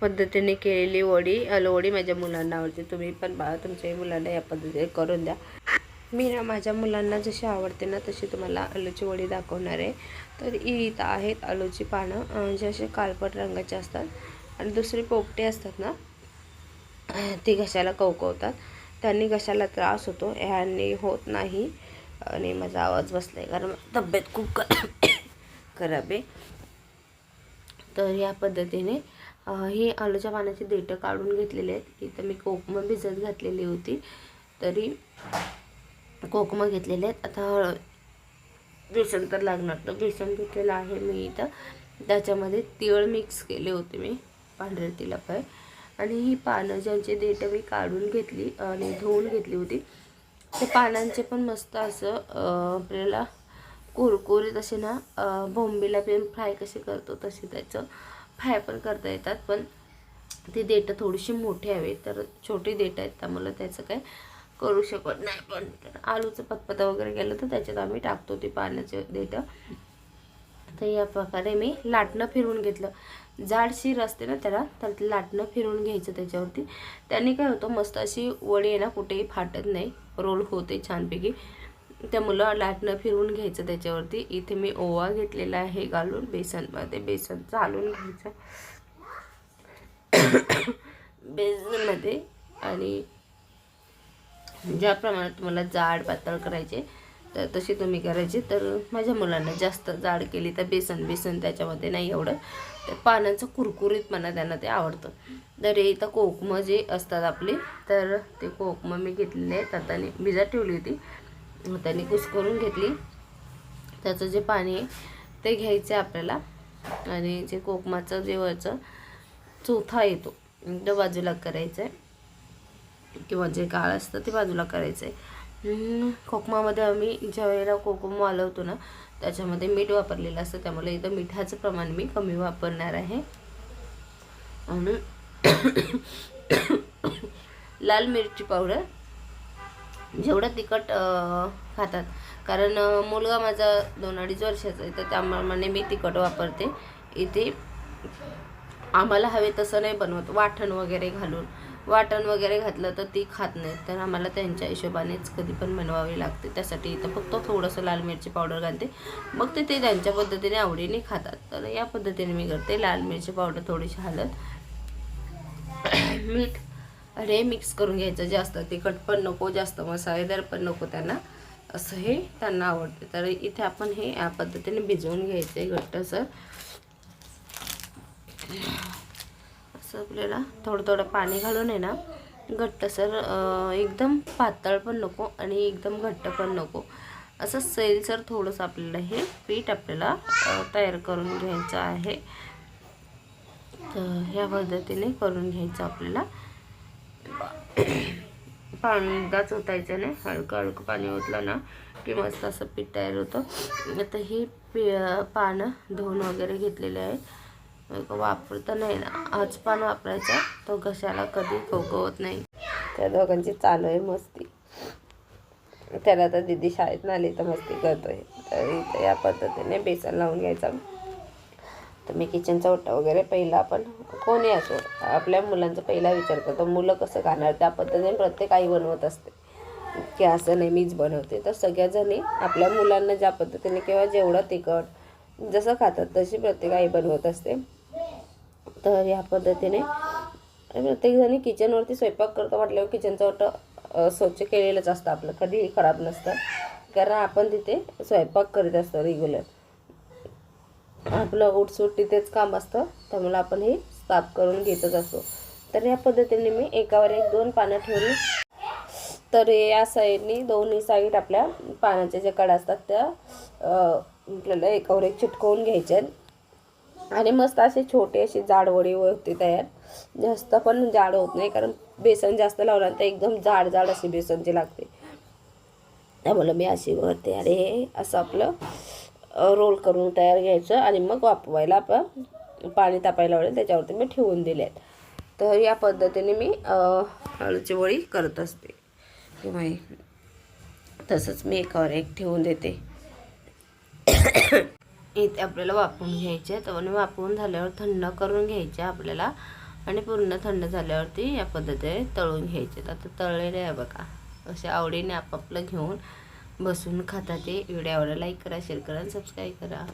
पद्धतीने केलेली वडी अलवडी माझ्या मुलांना आवडते तुम्ही पण बाळा तुमच्याही मुलांना या पद्धतीने करून द्या. मी ना माझ्या मुलांना जशी आवडते ना तशी तुम्हाला आलूची वडी दाखवणार आहे. तर इथं आहेत आलूची पानं जे असे काळपट रंगाचे असतात आणि दुसरी पोपटे असतात ना ती घशाला कवकवतात. त्यांनी घशाला त्रास होतो ह्यांनी होत नाही. आणि माझा आवाज बसला आहे कारण तब्येत खूप खराब आहे. तर या पद्धतीने हे ही आलूच्या पानाची देठं काढून घेतलेली आहेत. इथं मी कोकमं भिजत घातलेली होती. तरी कोकमं घेतलेले आहेत. आता हळद बेसन तर लागणार. तर बेसन घेतलेलं आहे मी इथं. त्याच्यामध्ये तिळ मिक्स केले होते मी पांढरे तिलापाय आणि ही पानं ज्यांची देठं मी काढून घेतली आणि धुवून घेतली होती ते पानांचे पण मस्त असं आपल्याला कुरकुरीत असे ना बोंबीला पण फ्राय कसे करतो तसे त्याचं फ्राय पण करता येतात. पण ती देठं थोडीशी मोठी हवी तर छोटी देठं आहेत त्यामुळे त्याचं काय करू शकत नाही पण आलूचं पतपता वगैरे केलं तर त्याच्यात आम्ही टाकतो ती पाण्याचे देठं तर या प्रकारे मी लाटणं फिरवून घेतलं. जाड शिर असते ना त्याला तर लाटणं फिरवून घ्यायचं त्याच्यावरती. त्याने काय होतं मस्त अशी वडी आहे ना कुठेही फाटत नाही. रोल होते छानपैकी. त्या मुलं लाटणं फिरवून घ्यायचं त्याच्यावरती. इथे मी ओवा घेतलेला आहे घालून बेसनमध्ये बेसन चालून घ्यायचं. बेसनमध्ये आणि ज्या प्रमाणात तुम्हाला जाड पातळ करायचे तर तशी तुम्ही करायची. तर माझ्या मुलांना जास्त जाड केली तर बेसन बेसन त्याच्यामध्ये नाही एवढं. तर पानांचं कुरकुरीतपणा त्यांना ते आवडतं. तर हे इथं कोकमं जे असतात आपले तर ते कोकमं मी घेतलेले आहेत. हाताने भिजत ठेवली होती. हाताने कुस्करून घेतली. त्याचं जे पाणी आहे ते घ्यायचं आहे आपल्याला. आणि जे कोकमाचं जे वरचं चोथा येतो तो बाजूला करायचं आहे. किंवा जे काळ असतं ते बाजूला करायचं आहे. कोकमामध्ये आम्ही ज्या वेळेला कोकम वालवतो ना त्याच्यामध्ये मीठ वापरलेलं असतं. त्यामुळे इथं मिठाचं प्रमाण मी कमी वापरणार आहे. आणि लाल मिरची पावडर जेवढं तिखट खातात. कारण मुलगा माझा दोन अडीच वर्षाचा आहे तर त्याप्रमाणे मी तिखट वापरते. इथे आम्हाला हवे तसं नाही बनवत. वाटण वगैरे घालून. वाटण वगैरे घातलं तर ती खात नाही. तर आम्हाला त्यांच्या हिशोबानेच कधी पण बनवावी लागते. त्यासाठी इथं फक्त थोडंसं लाल मिरची पावडर घालते. मग ते ते त्यांच्या पद्धतीने आवडीने खातात. तर या पद्धतीने मी करते. लाल मिरची पावडर थोडीशी हलत. मीठ हे मिक्स करून घ्यायचं जास्त. तिखट पण नको जास्त मसालेदार पण नको त्यांना. असं हे त्यांना आवडते. तर इथे आपण हे या पद्धतीने भिजवून घ्यायचं आहे घट्टसर. असं आपल्याला थोडं थोडं पाणी घालून आहे ना घट्टसर एकदम पातळ पण नको आणि एकदम घट्ट पण नको. असं सैलसर थोडंसं आपल्याला हे पीठ आपल्याला तयार करून घ्यायचं आहे. तर ह्या पद्धतीने करून घ्यायचं आपल्याला. पाणी एकदाच ओतायचं नाही. हलकं हलकं पाणी ओतलं ना की मस्त असं पीठ तयार होतं. आता ही पि पानं धुवून वगैरे घेतलेले आहेत. मग वापरता नाही. ना आज पान वापरायचा तो घशाला कधी खोकवत नाही. त्या दोघांची चालू आहे मस्ती. त्याला तर दिदी शाळेत आली तर मस्ती करतोय. तर या पद्धतीने बेसन लावून घ्यायचा. तर मी किचनचा ओटा वगैरे पहिला आपण कोणी असो आपल्या मुलांचा पहिला विचार करतो. मुलं कसं खाणार? त्या पद्धतीने प्रत्येक आई बनवत असते. की असं नाही मीच बनवते. तर सगळ्याजणी आपल्या मुलांना ज्या पद्धतीने किंवा जेवढं तिखट जसं खातात तशी प्रत्येक आई बनवत असते. तर या पद्धतीने प्रत्येकजणी किचनवरती स्वयंपाक करतो म्हटल्यावर किचनचं ओटं स्वच्छ केलेलंच असतं आपलं. कधीही खराब नसतं. कारण आपण तिथे स्वयंपाक करीत असतो रेग्युलर आपलं उठसूट तिथेच काम असतं त्यामुळे आपण हे साफ करून घेतच असतो. तर या पद्धतीने मी एकावर एक दोन पानं ठेवली. तर या साईडनी दोन्ही साईड आपल्या पानाच्या ज्या कडा असतात त्या आपल्याला एकावर एक चिटकवून घ्यायच्या आणि मस्त असे छोटे असे जाडवडी होते तयार. जास्त पण जाड होत नाही कारण बेसन जास्त लावलं तर एकदम जाड जाड अशी बेसनची लागते. त्यामुळे मी अशी वरते अरे असं आपलं रोल करून तयार घ्यायचं आणि मग वापवायला आपण पाणी तापायला लावलं त्याच्यावरती मी ठेवून दिले आहेत तर या पद्धतीने मी अ, आलूची करत असते. किंवा तसंच मी एकावर एक ठेवून देते. इथे आपल्याला वापरून घ्यायचे तर आणि वापरून झाल्यावर थंड करून घ्यायचे आपल्याला. आणि पूर्ण थंड झाल्यावरती या पद्धतीने तळून घ्यायचे आता तळलेले आहे बघा. असे आवडीने आपापलं घेऊन बसून खाता ते. व्हिडिओ आवडला लाईक करा शेअर करा आणि सबस्क्राईब करा.